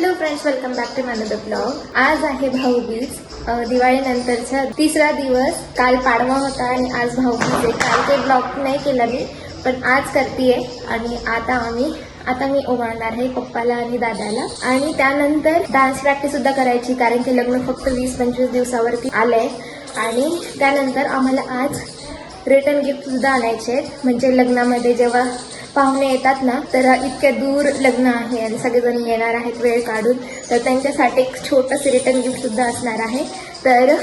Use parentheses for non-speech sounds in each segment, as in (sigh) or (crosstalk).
Hello friends welcome back to माझा blog आज आहे भाऊबीज दिवाळीनंतरचा तिसरा दिवस. काल पाडवा होता आणि आज भाऊबीज आहे. काल ते ब्लॉग नाही केला मी पण आज करते आणि आता आम्ही आता मी ओवाळणार आहे पप्पाला आणि दादाला. आणि त्यानंतर डान्स प्रॅक्टिस सुद्धा करायची कारण की लग्न फक्त वीस पंचवीस दिवसावरती आलंय. आणि त्यानंतर आम्हाला आज रिटर्न गिफ्ट सुद्धा आणायचे आहेत. म्हणजे लग्नामध्ये जेव्हा पाहुणे येतात ना तर इतक्या दूर लग्न आहे आणि सगळेजण येणार आहेत वेळ काढून. तर त्यांच्यासाठी एक छोटंसं रिटर्न गिफ्ट सुद्धा असणार आहे. तर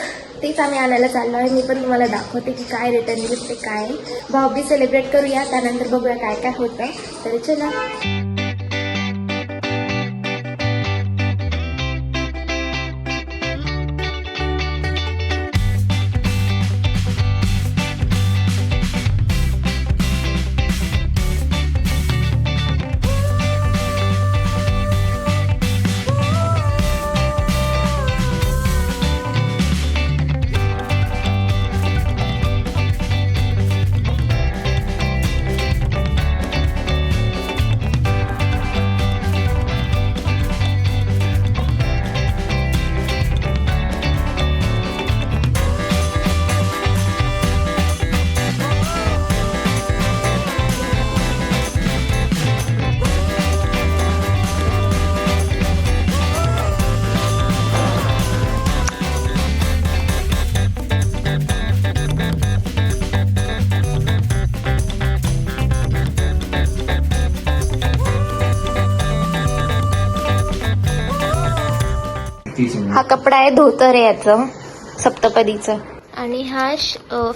तेच आम्ही आणायला चाललो आहे. मी पण तुम्हाला दाखवते की काय रिटर्न गिफ्ट ते काय आहे. भाऊबी सेलिब्रेट करूया त्यानंतर बघूया काय काय होतं. तर चला. हा कपडा आहे धोतर आहे याचं सप्तपदीचं. आणि हा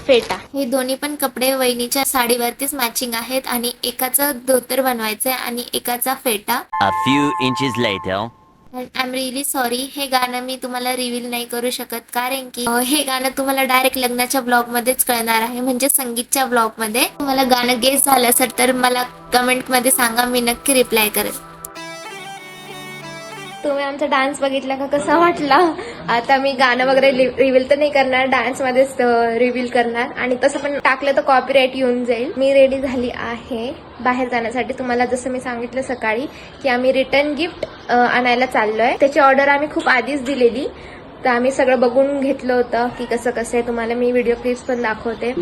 फेटा. हे दोन्ही पण कपडे वहिनीच्या साडीवरतीच मॅचिंग आहेत आणि एकाचं धोतर बनवायचं आहे आणि एकाचा फेटा. A few inches later. I am really sorry हे गाणं मी तुम्हाला रिव्हील नाही करू शकत कारण की अ, हे गाणं तुम्हाला डायरेक्ट लग्नाच्या ब्लॉग मध्येच कळणार आहे म्हणजे संगीतच्या ब्लॉगमध्ये तुम्हाला गाणं गेस झालं असेल तर मला कमेंटमध्ये सांगा मी नक्की रिप्लाय करेन. तुम्ही आमचा डान्स बघितला का? कसा वाटला? आता मी गाणं वगैरे रिव्हील तर नाही करणार डान्स मध्येच रिव्हील करणार. आणि तसं पण टाकलं तर कॉपीराईट येऊन जाईल. मी रेडी झाली आहे. बाहेर जाण्यासाठी तुम्हाला जसं मी सांगितलं सकाळी की आम्ही रिटर्न गिफ्ट आणायला चाललोय. त्याची ऑर्डर आम्ही खूप आधीच दिलेली. तर आम्ही सगळं बघून घेतलं होतं की कसं कसं आहे. तुम्हाला मी व्हिडिओ क्लिप्स पण दाखवते.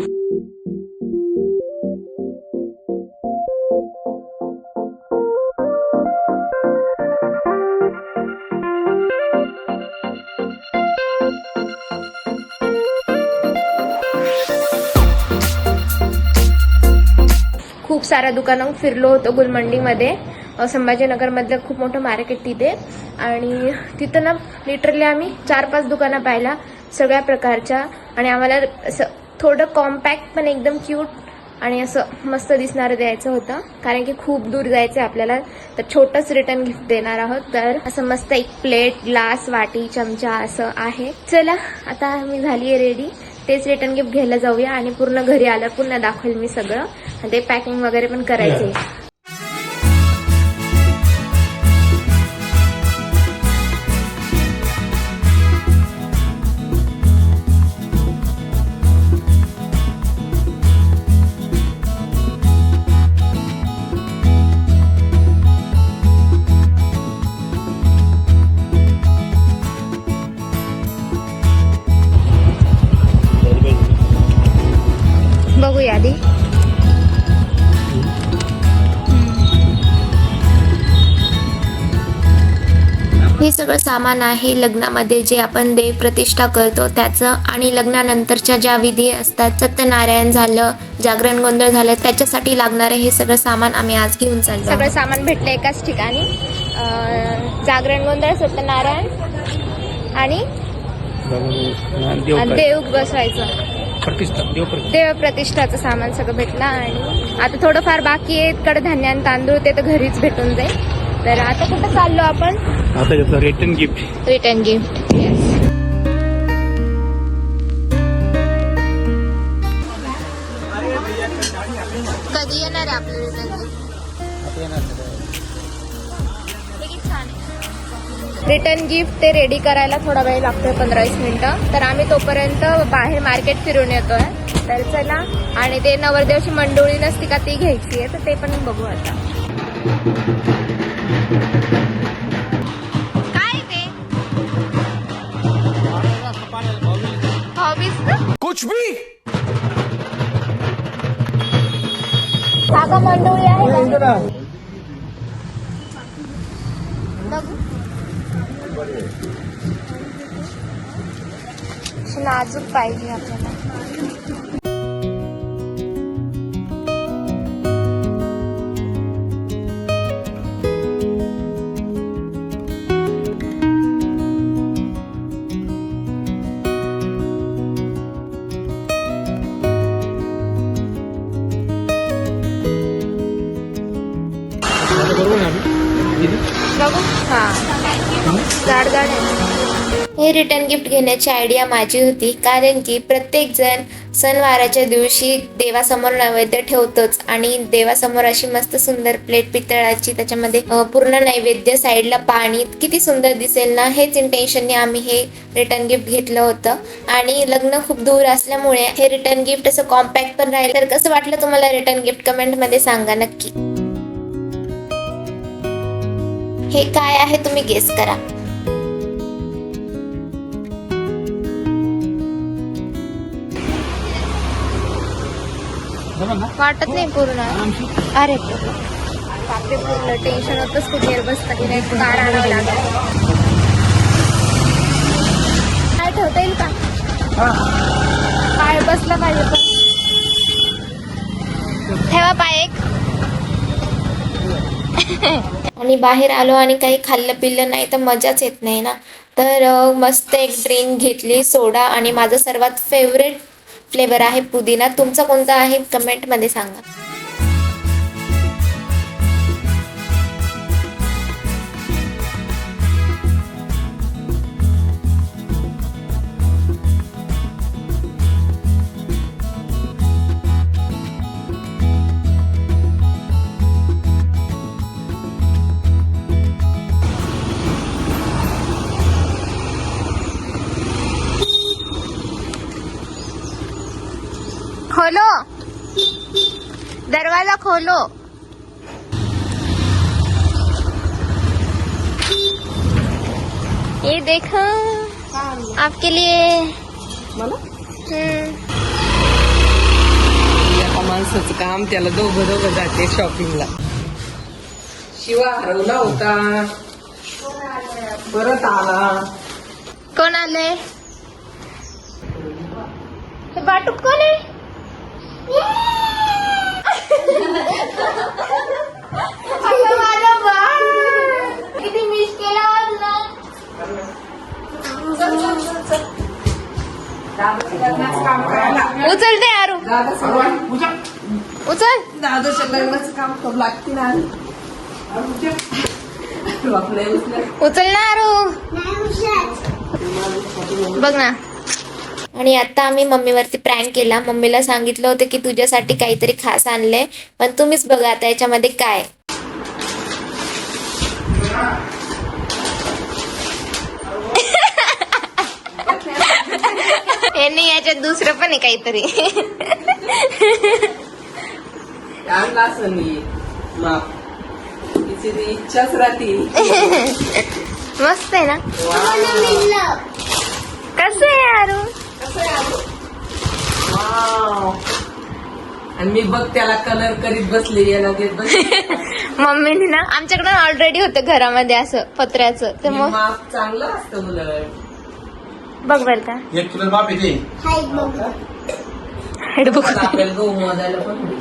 खूप साऱ्या दुकानं फिरलो होतो गुलमंडीमध्ये. संभाजीनगरमधलं खूप मोठं मार्केट तिथे. आणि तिथं ना लिटरली आम्ही चार पाच दुकानं पाहिला सगळ्या प्रकारच्या. आणि आम्हाला असं थोडं कॉम्पॅक्ट पण एकदम क्यूट आणि असं मस्त दिसणारं द्यायचं होतं. कारण की खूप दूर जायचं आपल्याला. तर छोटंच रिटर्न गिफ्ट देणार आहोत. तर असं मस्त एक प्लेट ग्लास वाटी चमचा असं आहे. चला आता मी झाली आहे रेडी तेच रिटर्न गिफ्ट घ्यायला जाऊया आणि पूर्ण घरी आलं पुन्हा दाखवेल मी सगळं. ते पॅकिंग वगैरे पण करायचे. बघूया आधी. हे सगळं सामान आहे. लग्नामध्ये जे आपण देव प्रतिष्ठा करतो त्याचं आणि लग्नानंतरच्या ज्या विधी असतात सत्यनारायण झालं जागरण गोंधळ झालं त्याच्यासाठी लागणारे हे सगळं सामान आम्ही आज घेऊन चाललो सगळं सामान भेटलं एकाच ठिकाणी. अं, जागरण गोंधळ सत्यनारायण आणि देव देव बसवायचं. प्रतिष्ठा देव प्रतिष्ठा. देव प्रतिष्ठाचं सामान सगळं भेटलं आणि आता थोडंफार बाकी आहे कडधान्य आणि तांदूळ ते तर घरीच भेटून जाईल. तर आता कुठं चाललो आपण? आता return gift return gift yes कधी येणार आहे आपलं रिटर्न गिफ्ट रिटर्न गिफ्ट ते रेडी करायला थोडा वेळ लागतोय पंधरा वीस मिनिटं. तर आम्ही तोपर्यंत बाहेर मार्केट फिरून येतोय. तर चला आणि ते नवरदेवची मंडोळी नसती का ती घ्यायची आहे तर ते पण बघू आता. काय ते? कुछ भी! काका मंडोळी आहे नाजूक पाहिजे आपल्याला हे रिटर्न गिफ्ट घेण्याची आयडिया माझी होती. कारण की प्रत्येकजण सणवाराच्या दिवशी देवासमोर नैवेद्य ठेवतोच आणि देवासमोर अशी मस्त सुंदर प्लेट पितळाची त्याच्यामध्ये पूर्ण नैवेद्य साईडला पाणी. किती सुंदर दिसेल ना? हेच इंटेन्शनने आम्ही हे रिटर्न गिफ्ट घेतलं होतं. आणि लग्न खूप दूर असल्यामुळे हे रिटर्न गिफ्ट असं कॉम्पॅक्ट पण राहील. तर कसं वाटलं तुम्हाला रिटर्न गिफ्ट कमेंटमध्ये सांगा नक्की. हे काय आहे तुम्ही गेस करा. वाटत नाही पूर्ण. अरे बापरे. पूर्ण टेन्शन होतच खूप वेळ बसता की नाही कार आणावं लागेल. काय ठेवता येईल का? पाय बसला पाहिजे पण. ठेवा पाय एक. आणि बाहेर आलो आणि काही खाल्लं पिल्लं नाही तर मजाच येत नाही ना. तर मस्त एक ड्रिंक घेतली सोडा आणि माझं सर्वात फेवरेट फ्लेवर आहे पुदिना. तुमचा कोणता आहे? कमेंटमध्ये सांगा. खोलो. दरवाजा खोलो. ये देखो आपके लिए। एका माणसाचं काम त्याला दोघं दोघं जाते शॉपिंगला शिवा हरवला होता. परत आला. कोण आले हे बाटूक कोण आहे? अगं माझं बाळ. किती मिस केला आज ना. उचलते आरू. दादा उचल. दादाच्या लग्नाचं काम करू लागते ना आपल्या उचल. ना आरू. बघ ना. आणि आता आम्ही मम्मीवरती प्रँक केला. मम्मीला सांगितलं होतं की तुझ्यासाठी काहीतरी खास आणलंय. पण तुम्हीच बघा आता याच्यामध्ये काय. हे नाही याच्यात दुसरं पण आहे काहीतरी. इच्छाच राहते. मस्त आहे ना. कसं आहे आरू कसं आहे. आणि मी बघ त्याला कलर करीत बसले याला देत बसले. (laughs) मम्मीने ना आमच्याकडे ऑलरेडी होतं घरामध्ये असं पत्र्याचं. तर हे मग माप चांगलं असतं उलट बघ बर का. एक किलो माप येते हेड बघ. आपल्याला गहू मोजायला पण होईल.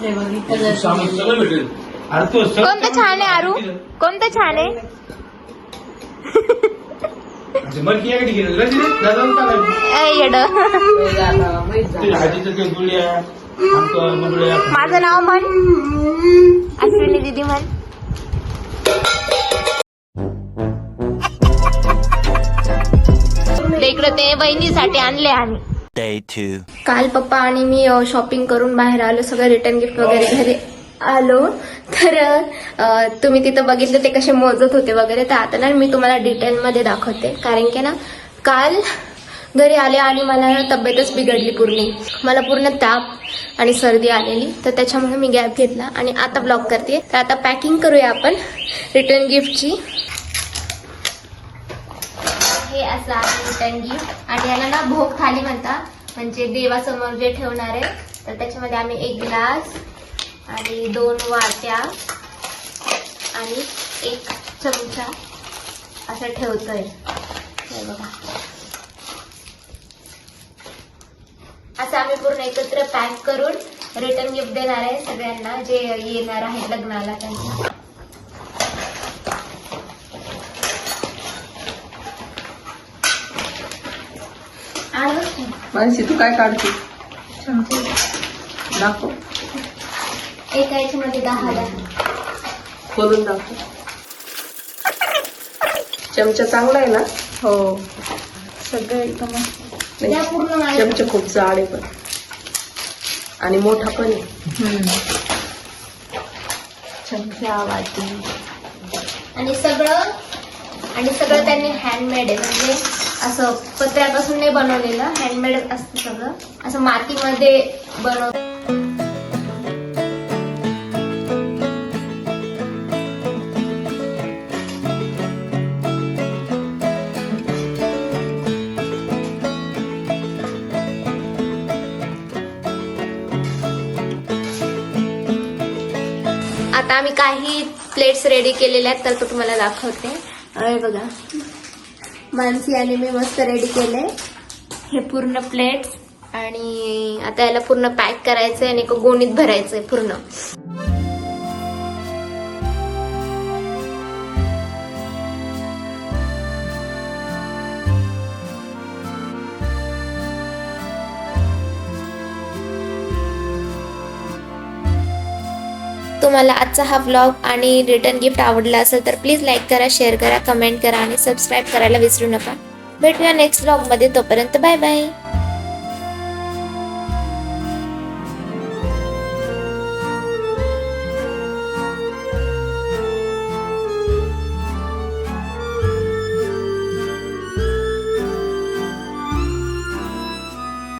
हे बघ, इथं जर सामान सगळं भेटेल. अरे तो सगळं- कोणतं छान आहे आरू? कोणतं छान आहे? म्हणजे मडकी. माझं नाव म्हण. अश्विनी दिदी म्हण. ते इकडे ते बहिणीसाठी आणले two. काल पप्पा आणि मी शॉपिंग करून बाहेर आलो. सगळं रिटर्न गिफ्ट वगैरे घरी आलो. तर तुम्ही तिथं बघितलं ते कसे मोजत होते वगैरे तर आता ना मी तुम्हाला डिटेलमध्ये दाखवते. कारण की ना काल घरी आले आणि मला ना तब्येतच बिघडली पूर्ण. मला पूर्ण ताप आणि सर्दी आलेली. तर त्याच्यामुळे मी गॅप घेतला आणि आता ब्लॉक करते. तर आता पॅकिंग करूया आपण रिटर्न गिफ्टची हे असं आहे रिटर्न गिफ्ट आणि याला ना भोग थाली म्हणतात. म्हणजे देवासमोर जे ठेवणार आहे तर त्याच्यामध्ये आम्ही एक ग्लास आणि दोन वाट्या आणि एक चमचा असं ठेवतोय. हे बघा. असं आम्ही पूर्ण एकत्र पॅक करून रिटर्न गिफ्ट देणार आहे सगळ्यांना जे येणार आहेत लग्नाला त्यांना. आणि मानसी तू काय काढते? दाखव. एका याच्यामध्ये दहा द्या. खोलून दाखव. चमचा चांगला आहे ना? हो. सगळं एकदम नाही, द्या पूर्ण मला. चमचा खूप जाड आहे पण. आणि मोठा पण आहे. चमचा वाटी आणि सगळं आणि सगळं त्यांनी हँडमेड आहे. म्हणजे असं पत्र्यापासून नाही बनवलेलं हँडमेड असतं सगळं. असं मातीमध्ये बनव आता आम्ही काही प्लेट्स रेडी केलेल्या आहेत तर तो तुम्हाला दाखवते. अरे बघा. मानसी आणि मी मस्त रेडी केले. हे पूर्ण प्लेट्स आणि आता याला पूर्ण पॅक करायचंय आणि एका गोणीत भरायचंय पूर्ण. तुम्हाला आजचा हा व्लॉग आणि रिटर्न गिफ्ट आवडला असेल तर प्लीज लाईक करा शेअर करा कमेंट करा आणि सबस्क्राईब करायला विसरू नका. भेटूया नेक्स्ट व्लॉगमध्ये तोपर्यंत बाय बाय